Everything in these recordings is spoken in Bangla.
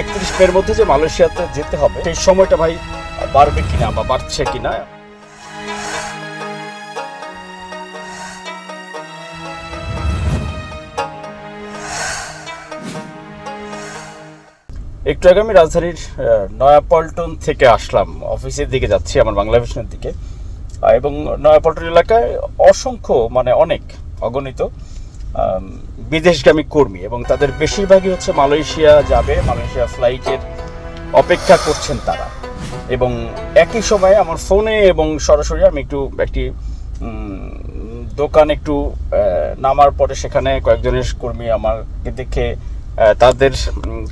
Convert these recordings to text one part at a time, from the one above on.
একত্রিশ মের মধ্যে যে মালয়েশিয়াতে যেতে হবে, সেই সময়টা ভাই বাড়বে কিনা বা বাড়ছে কিনা? একটু আগে আমি রাজধানীর নয়াপল্টন থেকে আসলাম। অফিসের দিকে যাচ্ছি, আমার বাংলা ভিশনের দিকে। এবং নয়াপল্টন এলাকায় অসংখ্য মানে অনেক অগণিত বিদেশগামী কর্মী, এবং তাদের বেশিরভাগই হচ্ছে মালয়েশিয়া যাবে, মালয়েশিয়া ফ্লাইটের অপেক্ষা করছেন তারা। এবং একই সময়ে আমার ফোনে এবং সরাসরি আমি একটু একটি দোকান একটু নামার পরে সেখানে কয়েকজনের কর্মী আমাকে দেখে তাদের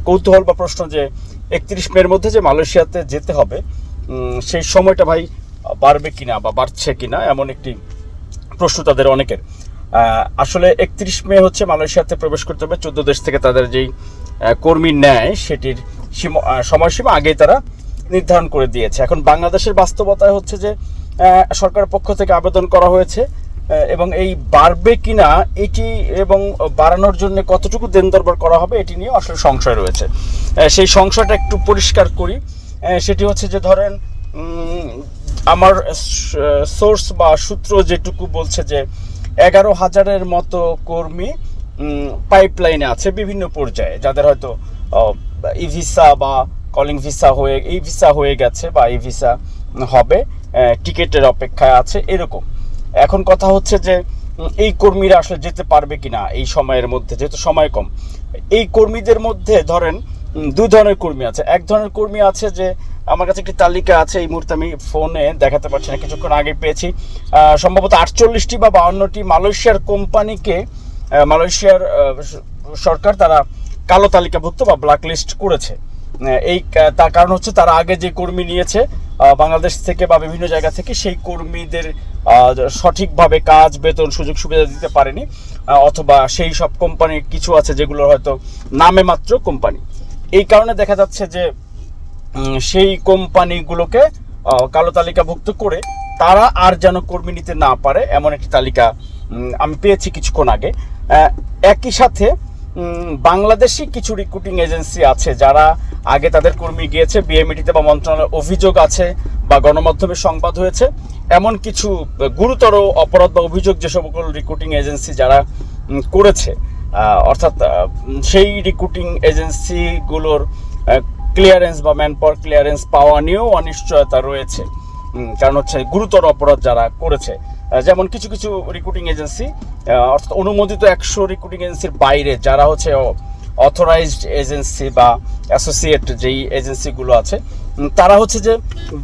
কৌতূহল বা প্রশ্ন যে একত্রিশ মের মধ্যে যে মালয়েশিয়াতে যেতে হবে সেই সময়টা ভাই বাড়বে কিনা বা বাড়ছে কিনা, এমন একটি প্রশ্ন তাদের অনেকের। আসলে একত্রিশ মে হচ্ছে মালয়েশিয়াতে প্রবেশ করতে হবে। চোদ্দ দেশ থেকে তাদের যেই কর্মী নেয়, সেটির সীমা- সময়সীমা আগেই তারা নির্ধারণ করে দিয়েছে। এখন বাংলাদেশের বাস্তবতায় হচ্ছে যে সরকারের পক্ষ থেকে আবেদন করা হয়েছে এবং এই বাড়বে কিনা, এটি এবং বাড়ানোর জন্য কতটুকু দেন দরবার করা হবে, এটি নিয়ে আসলে সংশয় রয়েছে। সেই সংশয়টা একটু পরিষ্কার করি। সেটি হচ্ছে যে ধরেন আমার সোর্স বা সূত্র যেটুকু বলছে যে এগারো হাজারের মতো কর্মী পাইপলাইনে আছে বিভিন্ন পর্যায়ে। যাদের হয়তো ই ভিসা বা কলিং ভিসা হয়ে, এই ভিসা হয়ে গেছে বা এই ভিসা হবে টিকেটের অপেক্ষায় আছে, এরকম। এখন কথা হচ্ছে যে এই কর্মীরা আসলে যেতে পারবে কিনা এই সময়ের মধ্যে, যেহেতু সময় কম। এই কর্মীদের মধ্যে ধরেন দুই ধরনের কর্মী আছে। এক ধরনের কর্মী আছে যে আমার কাছে একটি তালিকা আছে, এই মুহূর্তে আমি ফোনে দেখাতে পারছি না, কিছুক্ষণ আগে পেয়েছি। সম্ভবত আটচল্লিশটি বা বাউন্নটি মালয়েশিয়ার কোম্পানিকে মালয়েশিয়ার সরকার তারা কালো তালিকাভুক্ত বা ব্ল্যাক লিস্ট করেছে এই তার কারণ হচ্ছে তারা আগে যে কর্মী নিয়েছে বাংলাদেশ থেকে বা বিভিন্ন জায়গা থেকে সেই কর্মীদের সঠিকভাবে কাজ, বেতন, সুযোগ সুবিধা দিতে পারেনি অথবা সেই সব কোম্পানির কিছু আছে যেগুলো হয়তো নামে মাত্র কোম্পানি। এই কারণে দেখা যাচ্ছে যে সেই কোম্পানিগুলোকে কালো তালিকাভুক্ত করে তারা আর যেন কর্মী নিতে না পারে, এমন একটি তালিকা আমি পেয়েছি কিছুক্ষণ আগে। একই সাথে বাংলাদেশি কিছু রিক্রুটিং এজেন্সি আছে যারা আগে তাদের কর্মী গিয়েছে বিএমইটিতে বা মন্ত্রণালয়ের অভিযোগ আছে বা গণমাধ্যমে সংবাদ হয়েছে। এমন কিছু গুরুতর অপরাধ বা অভিযোগ যে সকল রিক্রুটিং এজেন্সি যারা করেছে অর্থাৎ সেই রিক্রুটিং এজেন্সিগুলোর ক্লিয়ারেন্স বা ম্যান পাওয়ার ক্লিয়ারেন্স পাওয়া নিয়েও অনিশ্চয়তা রয়েছে। কারণ হচ্ছে গুরুতর অপরাধ যারা করেছে। যেমন কিছু কিছু রিক্রুটিং এজেন্সি অর্থাৎ অনুমোদিত একশো রিক্রুটিং এজেন্সির বাইরে যারা হচ্ছে অথরাইজড এজেন্সি বা অ্যাসোসিয়েট যেই এজেন্সিগুলো আছে তারা হচ্ছে যে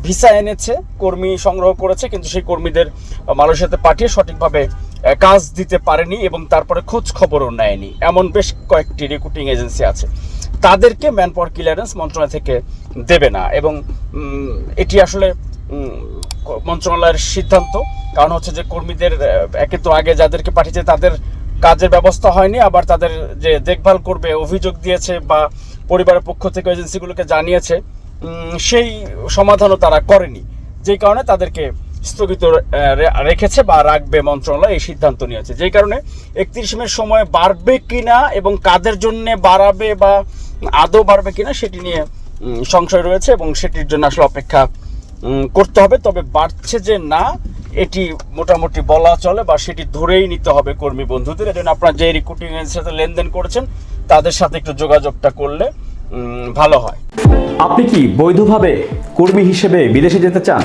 ভিসা এনেছে, কর্মী সংগ্রহ করেছে, কিন্তু সেই কর্মীদের মালয়েশিয়াতে পাঠিয়ে সঠিকভাবে কাজ দিতে পারেনি এবং তারপরে খোঁজ খবরও নেয়নি। এমন বেশ কয়েকটি রিক্রুটিং এজেন্সি আছে। তাদেরকে ম্যান পাওয়ার ক্লিয়ারেন্স মন্ত্রণালয় থেকে দেবে না এবং এটি আসলে মন্ত্রণালয়ের সিদ্ধান্ত। কারণ হচ্ছে যে কর্মীদের একে তো আগে যাদেরকে পাঠিয়েছে তাদের কাজের ব্যবস্থা হয়নি, আবার তাদের যে দেখভাল করবে, অভিযোগ দিয়েছে বা পরিবারের পক্ষ থেকে এজেন্সিগুলোকে জানিয়েছে সেই সমাধানও তারা করেনি। যেই কারণে তাদেরকে স্থগিত রেখেছে বা রাখবে মন্ত্রণালয় এই সিদ্ধান্ত নিয়েছে। যেই কারণে একত্রিশ মের সময় বাড়বে কিনা এবং কাদের জন্য বাড়াবে বা আদৌ বাড়বে কিনা সেটি নিয়ে সংশয় রয়েছে এবং সেটির জন্য আসলে অপেক্ষা করতে হবে। তবে বাড়ছে যে না, এটি মোটামুটি বলা চলে বা সেটি ধরেই নিতে হবে কর্মী বন্ধুদের। এজন্য আপনারা যে রিক্রুটিং এজেন্সির সাথে লেনদেন করেছেন, তাদের সাথে একটু যোগাযোগটা করলে ভালো হয়। আপনি কি বৈধভাবে কর্মী হিসেবে বিদেশে যেতে চান?